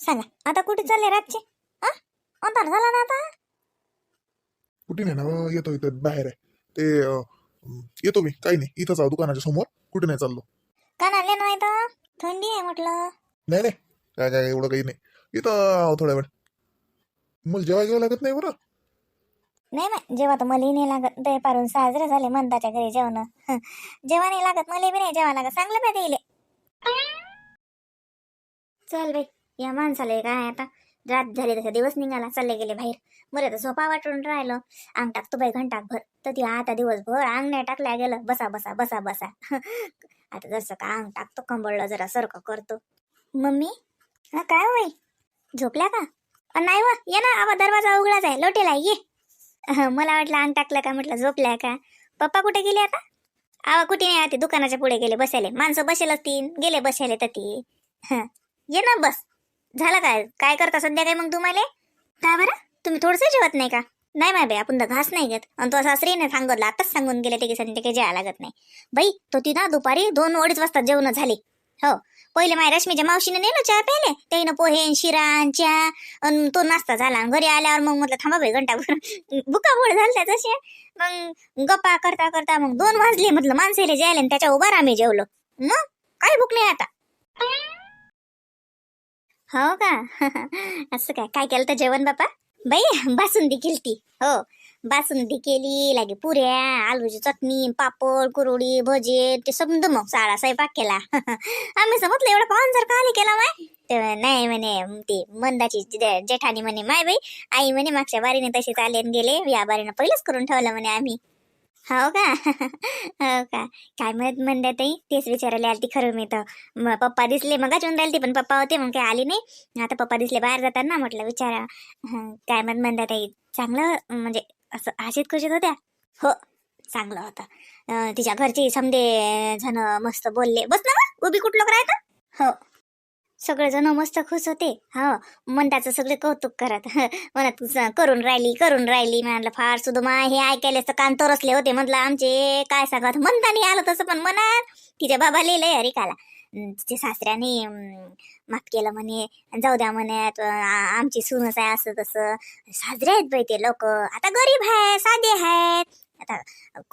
सांगा आता कुठे चालले रातचे? हा अंधार झाला ना आता? कुठे नाही ना येतो इथं बाहेर आहे. ते येतो मी काही नाही इथंच आहो दुकानाच्या समोर कुठे नाही चाललो. कानाले नाही तर थंडी आहे म्हटलं. नाही नाही काय काय एवढं काही नाही. इथं आहो थोड्या वेळ. मला जेव्हा जेव्हा लागत नाही बरं. नाही नाही जेव्हा तर मला नाही लागत. ते पारून साजरे झाले मंदाच्या घरी जेवण. जेव्हा नाही लागत मला बी नाही जेव्हा लागत. चांगलं पाहिजे चल बाई. या माणसाला काय आता. रात झाली तसा दिवस निघाला चालले गेले बाहेर. बरं तर झोपा वाटून राहिलं. अंग टाकतो बाई घंटाक भर तर ती आता दिवसभर अंग नाही टाकल्या गेलं. बसा बसा बसा बसा. आता जसं का अंग टाकतो कंबळला जरा सरकं करतो. मम्मी हा काय होई झोपल्या का? नाही व ये ना आवा दरवाजा उघडाच आहे. लोटेला ये. मला वाटलं अंग टाकलं का म्हटलं झोपल्या का? पप्पा कुठे गेले आता? आवा कुठे नाही आते दुकानाच्या पुढे गेले बसायले. माणसं बसेल असतील गेले बसायले तर ती. ये ना बस. झालं काय? काय करता? सध्या काय मग तुम्हाला? काय बरं? तुम्ही थोडंसं जेवत नाही का? नाही माय बाई आपण तर घास नाही घेत. आणि तो सासरीने सांगितलं आताच सांगून गेले ते की संध्या काही जेवायला लागत नाही. बाई तो ती ना दुपारी दोन अडीच वाजता जेवण झाली. हो. पहिले माय रश्मीच्या मावशीने नेलं चहा प्यायले. त्यानं पोहे शिरा आणि चहा तो नाश्ता झाला. आणि घरी आल्यावर मग म्हटलं थांबा बाई घंटा बुकाबोळ झाल्या तसे. मग गप्पा करता करता मग दोन वाजले म्हटलं माणसेले जायला आणि त्याच्या उभार आम्ही जेवलो. मग? काय भूक नाही आता. हो का? असं काय? काय केलं तर जेवण बापा? बाई बासुंदी केलती. हो बासुंदी केली लागे पुऱ्या आलूची चटणी पापड कुरोडी भजे ते समज मग साळा स्वयंपाक केला. आम्ही समजलं एवढं पाहून जर का केला माय? तर नाही म्हणे ते मंदाची जेठानी म्हणे माय बाई आई म्हणे मागच्या बारीने तसेच आले आणि गेले या बारीनं पहिलेच करून ठेवलं म्हणे आम्ही. हो का? हो का? काय म्हणत म्हणते ताई? तेच विचारायला आली ती खरं मी तर. पप्पा दिसले मग येऊन राहिले पण पप्पा होते मग काही आली नाही. आता पप्पा दिसले बाहेर जाताना म्हटलं विचारा. काय म्हणत म्हणतात ताई? चांगलं म्हणजे असं आशित खुशीत होत्या? हो चांगलं होतं. तिच्या घरचे समजे जण मस्त बोलले. बस ना उभी कुठलं करायचं? हो. सगळेजण मस्त खुश होते. हा मंदाचं सगळे कौतुक करत. म्हणत करून राहिली करून राहिली. म्हणलं फार सुदमा हे ऐकायला कान तरसले होते. म्हटलं आमचे काय सांगत? म्हणता नाही आलं तसं पण मनात तिच्या बाबा लिहिलंय हरिकाला. काला तिच्या सासऱ्याने माफ केलं म्हणे जाऊ द्या म्हणे आमची सूनच आहे असं तसं. साजरे आहेत बाई ते लोक. आता गरीब आहे साधे आहेत आता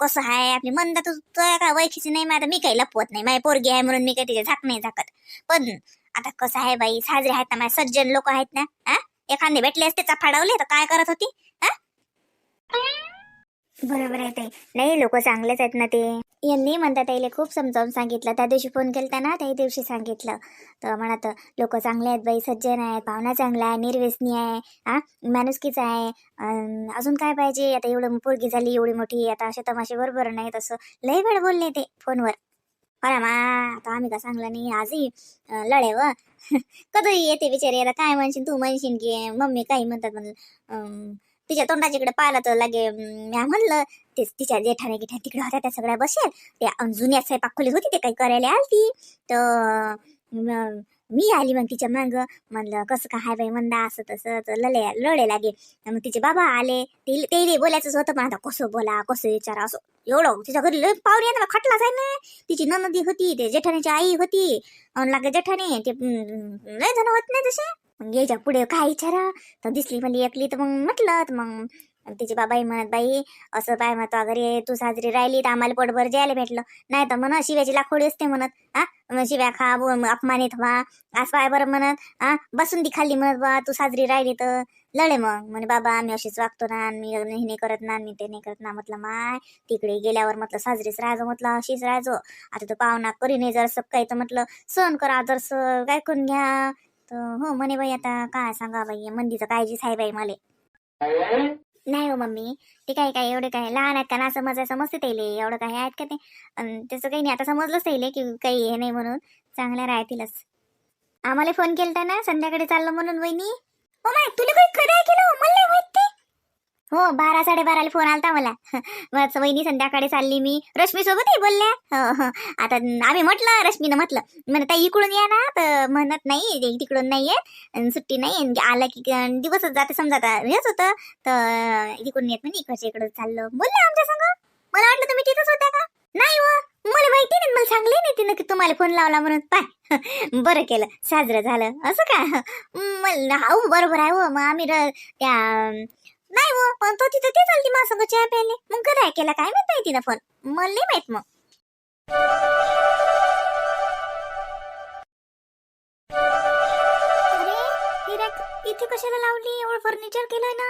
कसं आहे आपली मंदा तू काय वैखीची नाही मग आता मी काही लपवत नाही. माझी पोरगी आहे म्हणून मी काही तिच्या झाक नाही झाकत. पण आता कसं आहे बाई? साजरे आहेत ना माझे. सज्जन लोक आहेत ना हा? एखादे भेटले असते फाडवले तर काय करत होती? हा? बरोबर आहे ताई. नाही लोक चांगलेच आहेत ना ते. यांनी म्हणतात ताईले खूप समजावून सांगितलं. त्या दिवशी फोन केला ना त्या दिवशी सांगितलं. तर म्हणत लोक चांगले आहेत बाई सज्जन आहेत पाहुणा चांगला आहे निर्व्यसनी आहे हा? माणुसकीच आहे. अजून काय पाहिजे? आता एवढं पोरगी झाली एवढी मोठी आता असे तमाशे बरोबर नाही. तसं लय वेळ बोलले ते फोनवर अरे मा आता आम्ही का सांगलं नाही आजही लढे व. कधी येते बिचारी आता काय म्हणशील तू म्हणशील की मम्मी काही म्हणतात म्हणलं तिच्या तोंडाच्याकडे पाहिलं तर लागे म्या म्हणलं ते तिच्या जेठाने गिठ्या तिकडे होत्या त्या सगळ्या बसेल. त्या जुन्या स्वयंपाक खोलीत होती ते काही करायला आलती. तर मी आली मग तिच्या मग. म्हणलं कसं काय? हाय बाई म्हणदा असं तसं तर लढे लागे. मग तिचे बाबा आले. ते ते बोलायचंच होतं पण आता कसं बोला कसं विचारा? असं. एवढं. तिच्या घरी लय पाहुणे येतात खटला जाय ना. तिची ननदी होती ते जेठाण्याची आई होती. लागे जेठाणे ते लय जण होत नाही तसे. मग यायच्या पुढे काय विचारा? तर दिसली म्हणजे एकली. तर मग म्हटलं तर मग तिचे बाबाही म्हणत बाई असं पाय म्हणतो तो घरी तू साजरी राहिली तर आम्हाला पोटभर जायला भेटलं. नाही तर म्हण शिव्याची लाखोडी असते म्हणत हा शिव्या खा अपमानित व्हा आज पाय बरं म्हणत हा बसून दी खाल्ली म्हणत बा तू साजरी राहिली तर लढे मग. म्हणे बाबा आम्ही अशीच वागतो ना आणि मी हे नाही करत ना मी ते नाही करत ना म्हटलं माय तिकडे गेल्यावर म्हटलं साजरीच राहायचो म्हटलं अशीच राहायचो आता तर पाहुणा करीने जर काही तर म्हटलं सहन करा जर काय करून घ्या. तर हो म्हणे बाई आता काय सांगा बाई मंदीचं काळजीच आहे बाई नाही हो मम्मी ते काय काय एवढे काय लहान आहेत का ना समजाय समजते त्याले एवढं काय आहेत का ते? अन त्याचं काही नाही आता समजलंच त्याले की काही हे नाही म्हणून चांगल्या राहतीलच. आम्हाला फोन केलता ना संध्याकाळी चाललो म्हणून वहिनी. ओ माय तुला काही खरं आहे केलं मला नाही माहीत हो बारा साडेबाराला फोन आलता मला. मग वहिनी संध्याकाळी चालली मी. रश्मी सोबतही बोलल्या? हो हो. आता आम्ही म्हटलं रश्मीनं म्हटलं. म्हणत ताई इकडून या ना. तर म्हणत नाही तिकडून नाही येत. सुट्टी नाही. आला की दिवसच जाते समजा आता हेच होतं. तर इकडून येत म्हणजे इकडच्या इकडं चाललो. बोलले आमच्या संग. मला वाटलं तुम्ही तिथंच होत्या का? नाही हो. मला माहिती नाही मला सांगले नाही तिनं की तुम्हाला फोन लावला म्हणून. पाय. बरं केलं. साजरं झालं. असं का? मला हो बरोबर आहे हो. मग आम्ही र- त्या नाही हो पण तो तिथं ती चालती मला चहा प्यायले. मग कधी केला? काय माहीत नाही तिनं फोन मला नाही माहीत मग. अरे ही रॅक इथे कशाला लावली? एवढं फर्निचर केलंय ना.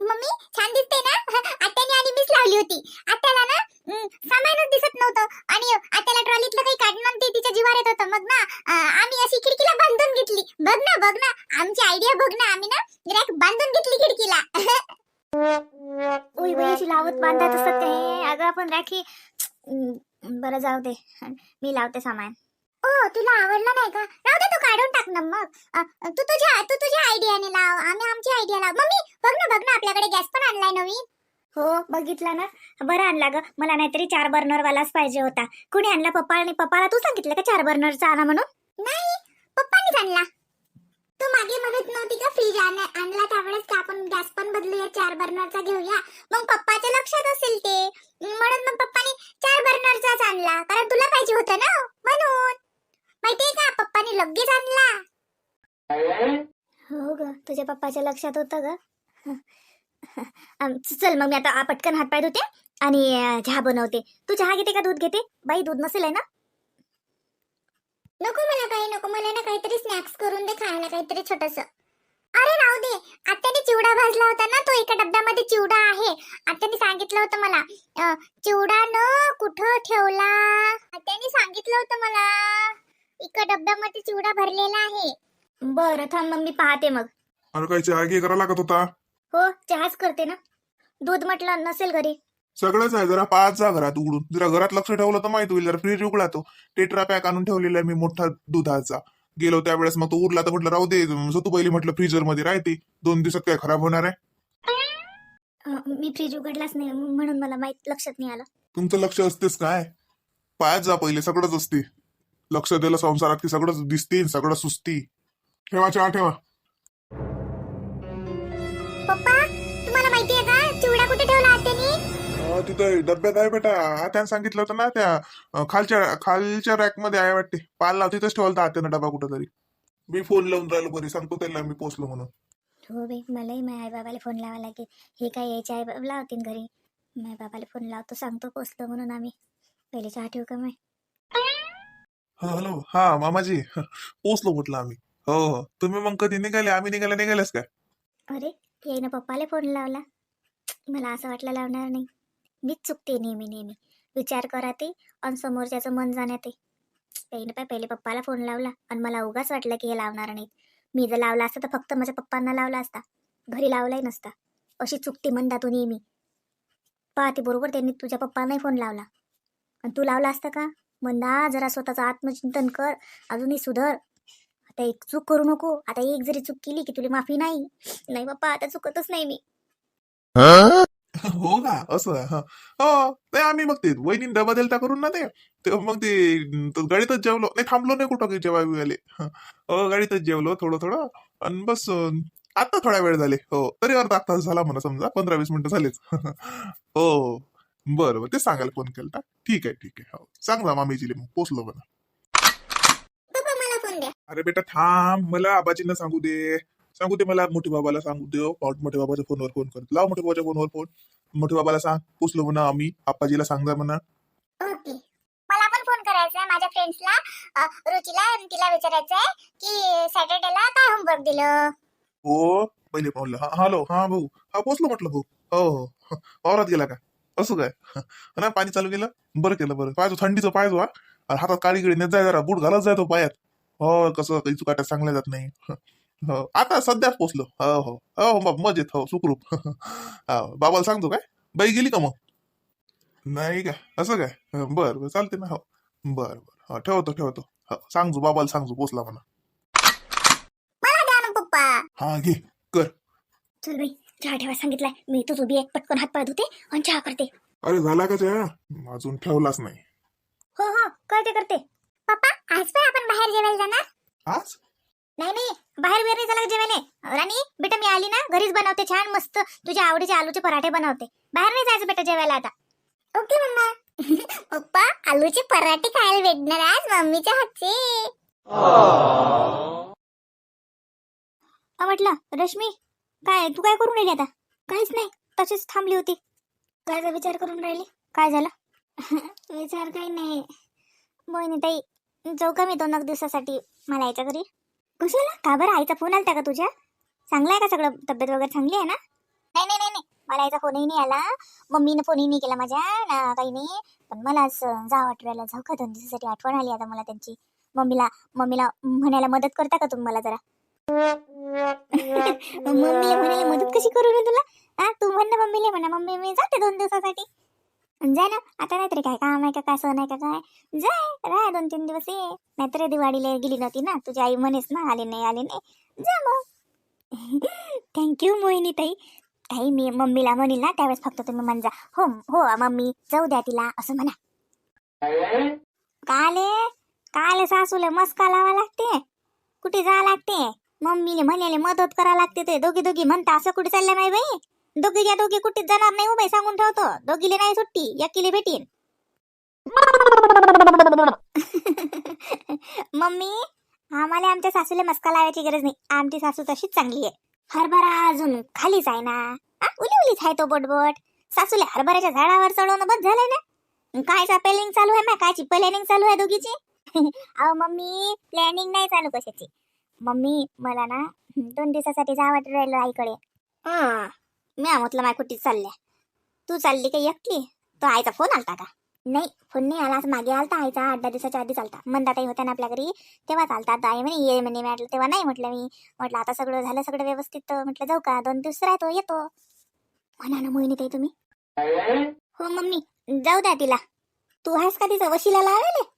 मम्मी छान दिसते ना? आत्याने आणि मीच लावली होती. आत्याला ना सामानच दिसत नव्हतं. आणि आत्याला ट्रॉलीतलं काही काढणं ते तिच्या जीवार येत होतं. मग ना अं, आम्ही अशी खिडकीला बांधून घेतली. बघ ना बघ ना आयडिया बघ ना आम्ही ना रॅक बांधून घेतली खिडकीला. उई बाई अशी लावत बांधत असतात ते. अगं आपण राखी बरं जाऊ दे. मी लावते सामान. ओ तुला आवडलं नाही का? राहू दे तू काढून टाक ना मग. तू तुझ्या तू तुझ्या आयडियाने लाव. आम्ही आमची आयडिया लाव. मम्मी बघ ना बघ ना आपल्याकडे गॅस पण आणलाय नवीन. हो बघितला ना. बरं आणला ग. मला नाहीतरी चार बर्नर वालाच पाहिजे होता. कुणी आणला? पप्पाने पप्पाला तू सांगितलं का चार बर्नरचा आणा म्हणून? नाही पप्पानीच आणला. तू मागे म्हणत नव्हती का फ्रीज आणला त्यावेळेस का आपण गॅस पण बदलूया चार बर्नरचा घेऊया? मग पप्पाच्या लक्षात असेल ते. म्हणून मग पप्पानी चार बर्नरचाच आणला. कारण तुला पाहिजे होतं ना? म्हणून. माहितीये का? पप्पाने लगेच आणला. हो ग तुझ्या पप्पाच्या लक्षात होतं ग. चल मग मी आता पटकन पटकन हातपाय धुते आणि चहा बनवते. तू चहा घेते का? दूध घेते? बाई दूध नसेल आहे ना? नको मला काही नको मला ना काहीतरी स्नॅक्स करून दे खायला काहीतरी छोटस. अरे राहू दे. आत्याने चिवडा भाजला होता ना तो एका डब्यामध्ये चिवडा आहे. आत्याने सांगितलं होतं मला. चिवडा न कुठं ठेवला? आत्याने सांगितलं होतं मला. एका डब्यामध्ये चिवडा भरलेला आहे. बरं थांब मग मी पाहते मग. अरे काय चहा घे करा लागत होता? हो चहाच करते ना. दूध म्हटलं नसेल घरी. सगळंच आहे. जरा पाच जा घरात उघडून. जरा घरात लक्ष ठेवलं तर माहीत होईल. जरा फ्रीज उघडा तो. टेट्रा पॅक आणून ठेवलेला आहे मी मोठा दुधाचा. गेलो त्यावेळेस मग तो उरला तर म्हटलं राहू दे. सतू पहिली म्हटलं फ्रीजरमध्ये राहते. दोन दिवसात काय खराब होणार आहे? मी फ्रीज उघडलाच नाही. म्हणून मला माहीत लक्षात नाही आलं. तुमचं लक्ष असतेच काय? पायात जा पहिले. सगळंच असते. लक्ष दिलं संसारात की सगळंच दिसते सगळं सुस्ती. ठेवा चहा ठेवा. पप्पा! तिथं डब्यात आहे बेटा. त्यानं सांगितलं होतं ना त्या अं, खालच्या खालच्या रॅकमध्ये आहे वाटते. पाल लाव तिथंच ठेवला त्यानं डबा कुठं तरी मी फोन लावून राहिलो बरी सांगतो त्याला मी पोचलो म्हणून. हो बाई मलाही माझ्या आई बाबाला फोन लावा लागेल. हे काय यायचे आई बाबा लावतील घरी. माझ्या बाबाला फोन लावतो सांगतो पोचलो म्हणून आम्ही. पहिले चहा ठेवू का हा हॅलो. हा मामाजी. पोचलो म्हटलं आम्ही. हो हो. तुम्ही मग कधी निघाले? आम्ही निघाले निघालेच काय? अरे याईनं पप्पाला फोन लावला. मला असं वाटलं लावणार नाही. मीच चुकते नेहमी नेहमी. विचार करा ते आणि समोरच्याचं मन जाण्यात पहिले पाय पहिले पप्पाला फोन लावला आणि मला उगाच वाटलं की हे लावणार नाहीत. मी जर लावला असता तर फक्त माझ्या पप्पांना लावला असता. घरी लावलाही नसता. अशी चुकते म्हणता तू नेहमी. पाहते बरोबर त्यांनी तुझ्या पप्पांनाही फोन लावला. आणि तू लावला असता का? म्हणा जरा स्वतःचं आत्मचिंतन कर. अजूनही सुधर. आता एक चूक करू नको. आता एक जरी चूक केली की तुला माफी नाही. नाही बाप्पा आता चुकतच नाही मी. हो का? असं हा. हो नाही आम्ही मग ते वहिनी डबा दिलता करून ना ते तेव्हा मग ते तो गाडीतच जेवलो. नाही थांबलो नाही कुठं काही जेव्हा बिवायले हो. गाडीतच जेवलो थोडं थोडं. आणि बस अं, आता थोडा वेळ झाले. हो तरी अर्धा तास झाला म्हणा समजा पंधरा वीस मिनिटं झालेच. हो बरं बरं. ते सांगायला फोन केला ठीक आहे ठीक आहे. हो सांग मामीजीले मग पोचलो म्हणा. पप्पा मला फोन द्या. अरे बेटा थांब. मला आबाजींना सांगू दे. सांगू दे मला मोठे बाबाला सांगू दे हो. मोठे बाबाच्या फोनवर फोन कर लाव मोठे बाबाच्या फोनवर फोन मोठे बाबाला सांग. पोचलो म्हणा आम्ही. आप्पाजीला सांगजा म्हणा. ओके. मला पण फोन करायचा आहे माझ्या फ्रेंड्सला रुचीला आणि तिला विचारायचं आहे की सॅटर्डेला काय होमवर्क दिलं? हो पहिले म्हणलं हा हॅलो हा भाऊ. हा पोचलो म्हटलं भाऊ. हो हो. वावरात गेला का? असं काय? ना पाणी चालू केलं? बरं केलं बरं. पाहिजो थंडीचं पाहिजो हा. हातात काळी गिळी नेत जाय जरा. बूट घालत जाय तो पायात. हो कसं काही चुकाट्या चांगल्या जात नाही. ह, हो आता सध्याच पोचलो. हो हो. हो बाब मजेत. हो सुखरूप. हो बाबाला सांगतो काय? बाई गेली का मग? नाही का? असं काय? हं, बरं बरं चालते ना. हो. बरं बरं. हो ठेवतो ठेवतो. हो सांगतो बाबाला सांगतो पोचला म्हणा. मला द्या ना पप्पा. हा घे चल बाई चहा ठेवा सांगितलाय. मी तुझ उभी एक पटकन हात पाय धुते आणि चहा करते. अरे झाला का चहा? अजून ठेवलाच नाही. हो हो करते करते. पप्पा आज पण आपण बाहेर जेवायला जाणार? आज? नाही नाही बाहेर वेर नाही झाला जेवायला. राणी बेटा मी आली ना घरीच बनवते छान मस्त. तुझ्या आवडीचे आलूचे पराठे बनवते. बाहेर नाही जायचं बेटा जेवायला आता. Okay mamma. पप्पा आलूचे पराठे खायला भेटणार आज मम्मीच्या हातचे. अ, म्हटलं रश्मी काय तू काय करून राहिली आता? काहीच नाही तशीच थांबली होती. कायचा विचार करून राहिली? काय झालं? विचार काही नाही. मोहिनी ताई जाऊ का मी दोन एक दिवसासाठी? मला यायच्या घरी? कशाला? का बरं? आईचा फोन आलता का तुझ्या? चांगला आहे का सगळं? तब्येत वगैरे चांगली आहे ना? नाही नाही नाही नाही. मला याचा फोनही नाही आला. मम्मीने फोनही नाही केला माझ्या. ना काही नाही. पण मला आज जावं आठवड्याला जाऊ का दोन दिवसासाठी? आठवण आली आता मला त्यांची. मम्मीला मम्मीला म्हणायला मदत करता का तुम्ही मला जरा? मम्मीला म्हणायला मदत कशी करू मी तुला? हा तू म्हण ना मम्मीला म्हणा. मम्मी मी जाते दोन दिवसासाठी. जाय ना आता नाहीतरी काय काम आहे का काय सण आहे का काय? जाय राह दोन तीन दिवस ये. नाहीतर दिवाळीला गेली नव्हती ना तुझी आई म्हणेस ना आले नाही आले नाही. जा मग. थँक्यू मोहिनी ताई. ताई मी मम्मीला म्हणील ना त्यावेळेस फक्त तुम्ही म्हणजा. हो हो मम्मी जाऊ द्या तिला असं म्हणा. काले काले सासूले मस्का लावा लागते. कुठे जा लागते? मम्मीने म्हणाले मदत करा लागते ते. दोघी दोघी म्हणता असं कुठे चाललं नाही बाई? दोघीच्या दोघी कुठेच जाणार नाही हो उभे सांगून ठेवतो. दोघीले नाही सुट्टी एकीले भेटीन. मम्मी आम्हाला आमच्या सासूला मस्का लावायची गरज नाही. आमची सासू तशीच चांगली आहे. हरभरा अजून खालीच आहे ना? उली उलीच आहे तो बोटबोट. सासूला हरभऱ्याच्या झाडावर चढवणं बंद झालंय ना? कायचा पेलिंग चालू आहे ना कायची प्लॅनिंग चालू आहे दोघीची? अहो मम्मी प्लॅनिंग नाही चालू कशाची. मम्मी मला ना दोन दिवसासाठी जा वाटत राहिलं आईकडे. हा. मी म्हटलं माय कुठे चालल्या. तू चालली का एकटी? तो आईचा फोन आलता का? नाही फोन नाही आला. मागे आलता आईचा. आठ दहा दिवसाच्या आधी चालता मंदाताई होत्या ना आपल्या घरी तेव्हा चालता आता आई म्हणे ये म्हणे. म्हटलं तेव्हा नाही म्हटलं मी. म्हटलं आता सगळं झालं सगळं व्यवस्थित. तर म्हटलं जाऊ का? दोन दिवस राहतो येतो. म्हणा ना मोहिनी ताई तुम्ही. हो मम्मी. जाऊ द्या तिला. तू आहेस का तिचं वशिला लावले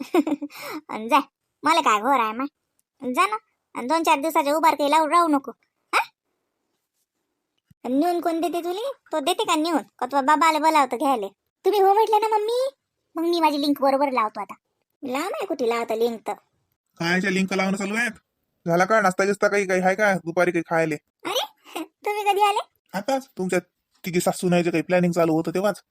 जाय मला काय घोर आहे मग जा ना. दोन चार दिवसाच्या उभार काही लावून राहू नको. नेऊन कोण देते तुली? तो देते का नेऊन? का तुझा बाबाला बोलावतं घ्यायला? तुम्ही हो म्हटलं ना मम्मी? मग मी माझी लिंक बरोबर लावतो आता. लाव नाही कुठे लावता लिंक तर. कायच्या लिंक लावणं चालू आहेत? झाला का? नाश्ता गिस्ता काही काही आहे का? दुपारी काही खायले? अरे तुम्ही कधी आले? आताच तुमच्या तिघी सासू नाही काही प्लॅनिंग चालू होतं तेव्हाच.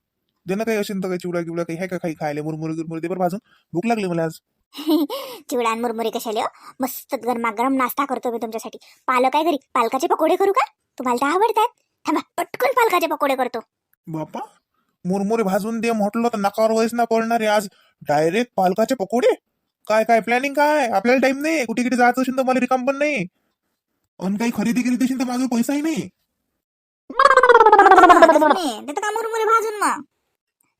दे ना काही असेल तर काही चिवडा किवडा काही आहे का? काही खायले? मुरमुरे गिरमुरे ते बरं भाजून. भूक लागली मला आज. चिवडा आणि मुरमुरे कशाले हो? मस्त गरमागरम नाश्ता करतो मी तुमच्यासाठी. पालक आहे घरी. पालकाचे पकोडे करू का? तुम्हाला तर आवडतात. थांबा पटकन पालकाचे पकोडे करतो. बापा मुरमुरे भाजून दे म्हटलं तर नकावर वयस ना पडणार आज. डायरेक्ट पालकाचे पकोडे? काय काय प्लॅनिंग काय? आपल्याला टाइम नाही कुठे कुठे जायचं असेल तर मला रिकाम पण नाही. आणि काही खरेदी केली असेल तर माझा पैसाही नाही. देतो का मुरमुरे भाजून मग?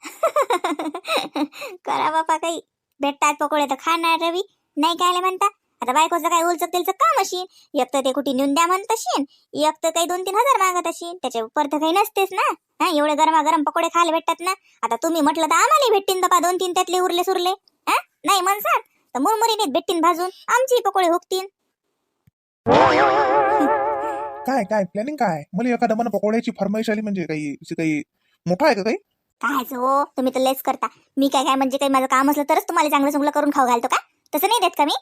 करा बापा काही. भेटतात पकोडे तर खाणार रवी. नाही काय म्हणता? आता बायकोचं काय उलचक तेलचं काम असेल एक तर ते कुठे नेऊन द्या म्हणत असेल एक तर काही दोन तीन हजार मागत असेल त्याच्या उपर तर काही नसतेच ना. हा एवढे गरमागरम पकोडे खायला भेटतात ना. आता तुम्ही म्हटलं तर आम्हाला भेटतील दपा दोन तीन त्यातले उरले सुरले. हा नाही म्हणसाल तर मुरमुरीने भेटतील भाजून. आमची पकोडे हुकतील काय काय प्लॅनिंग काय? मला एखादा मला पकोड्याची फरमाईश आली म्हणजे काही अशी काही मोठा आहे का काही? काय हो तुम्ही तर लेच करता. मी काय काय म्हणजे काही माझं काम असलं तरच तुम्हाला चांगलं चांगलं करून खाऊ घालतो का? तसं नाही देत का मी?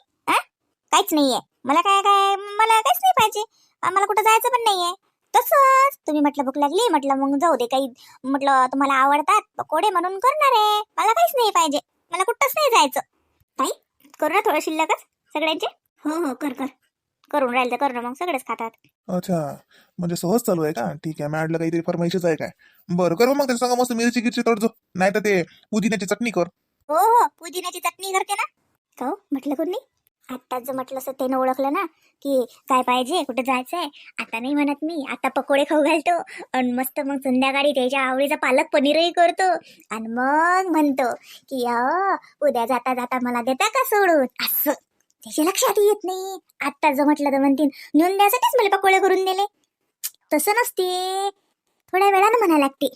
काहीच नाहीये. मला काय काय मला काहीच नाही पाहिजे. मला कुठं जायचं पण नाहीये. तसंच. तुम्ही म्हटलं भूक लागली म्हटलं मग जाऊ दे काही म्हटलं तुम्हाला आवडतात पकोडे म्हणून करणार आहे. मला काहीच नाही पाहिजे. मला कुठंच नाही जायचं. ताई करू ना थोडं शिल्लकच सगळ्यांचे. हो हो कर कर. करून राहील तर कर ना मग सगळेच खातात. अच्छा. म्हणजे सहज चालू आहे का? ठीक आहे मॅडला काहीतरी फरमाईशच आहे काय? बरं कर मग त्याच्या संग मस्त मिरची गिरची तडजो नाही तर ते पुदिन्याची चटणी कर. हो हो पुदिन्याची चटणी करते ना. का म्हटलं कोणी? आत्ताच जर म्हटलं असं त्यानं ओळखलं ना की काय पाहिजे कुठे जायचंय आता नाही म्हणत मी आता पकोडे खाऊ घालतो आणि मस्त मग संध्याकाळी त्याच्या आवडीचा पालक पनीरही करतो आणि मग म्हणतो की अ उद्या जाता जाता मला देता का सोडून? असं. त्याच्या लक्षात येत नाही. आत्ता जर म्हटलं तर म्हणतील नेऊन द्यासाठीच मला पकोडे करून दिले. तसं नसते. थोड्या वेळानं म्हणा लागते.